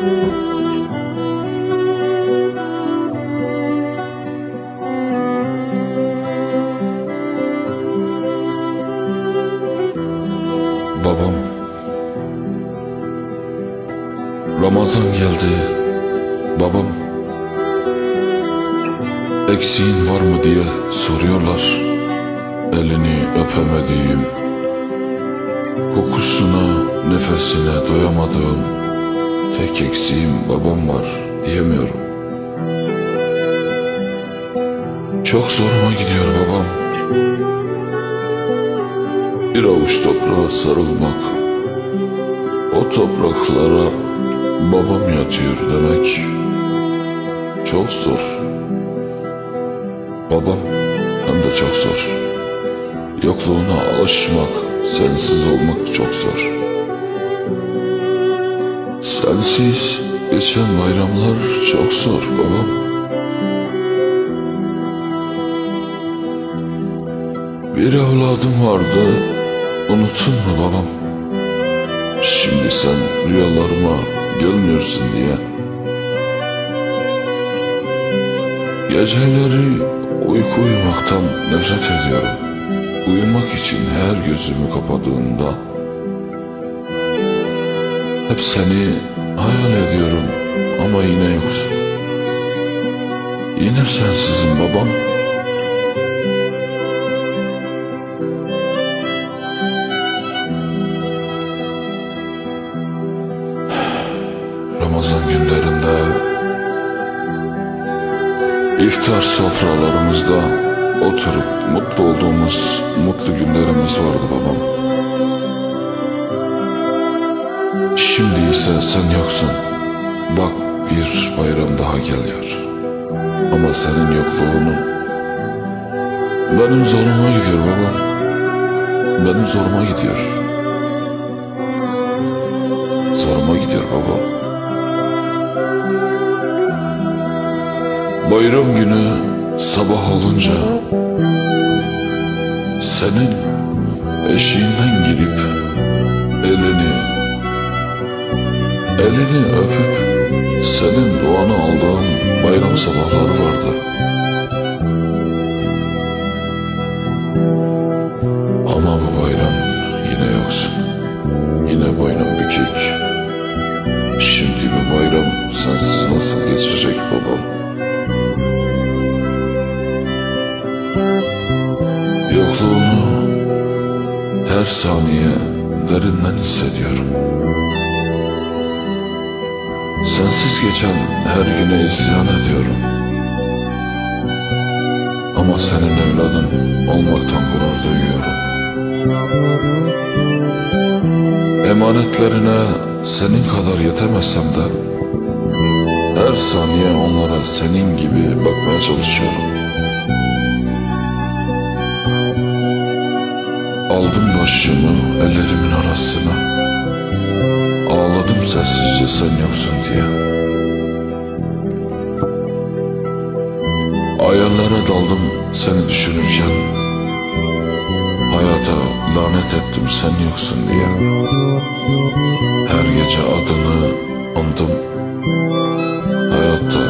Babam. Ramazan geldi. Babam. Eksiğin var mı diye soruyorlar. Elini öpemediğim Kokusuna nefesine doyamadığım. Tek eksiğim babam var diyemiyorum Çok zoruma gidiyor babam bir avuç toprağa sarılmak, o topraklara babam yatıyor demek çok zor. Babam hem de çok zor. Yokluğuna alışmak, sensiz olmak çok zor. Sensiz geçen bayramlar çok zor babam. Bir evladım vardı, unuttun mu babam? Şimdi sen rüyalarıma gelmiyorsun diye. Geceleri uyku uyumaktan nefret ediyorum. Uyumak için her gözümü kapadığımda hep seni hayal ediyorum ama yine yoksun. Yine sensizim babam. Ramazan günlerinde iftar sofralarımızda oturup mutlu olduğumuz mutlu günlerimiz vardı babam. Şimdi ise sen yoksun. Bak bir bayram daha geliyor. Ama senin yokluğunu benim zoruma gidiyor babam. Benim zoruma gidiyor. Zoruma gidiyor babam. Bayram günü sabah olunca senin eşiğinden girip elini elini öpüp senin duanı aldığım bayram sabahları vardı. Ama bu bayram yine yoksun. Yine boynum bükük. Şimdi bu bayram sensiz nasıl geçecek babam? Yokluğunu her saniye derinden hissediyorum. Sensiz geçen her güne isyan ediyorum. Ama senin evladın olmaktan gurur duyuyorum. Emanetlerine senin kadar yetemezsem de her saniye onlara senin gibi bakmaya çalışıyorum. Aldım başımı ellerimin arasına Ağladım sessizce sen yoksun diye. Ayarlara daldım seni düşünürken. Hayata lanet ettim sen yoksun diye. Her gece adını andım. Hayatta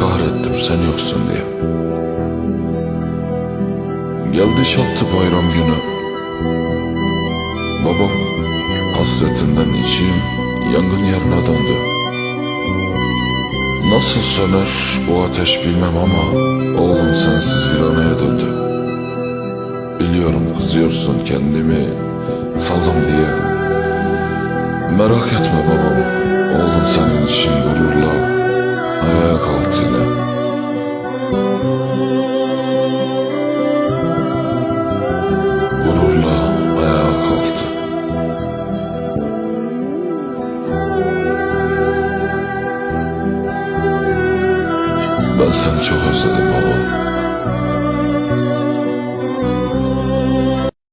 kahrettim sen yoksun diye. Geldi çattı bayram günü. Babam hasretinden içim yangın yerine döndü. Nasıl söner bu ateş bilmem ama oğlum sensiz viraneye döndü. Biliyorum kızıyorsun kendimi saldım diye. Merak etme babam, oğlum senin için gururla ayağa kalktı yine. Ben seni çok özledim baba.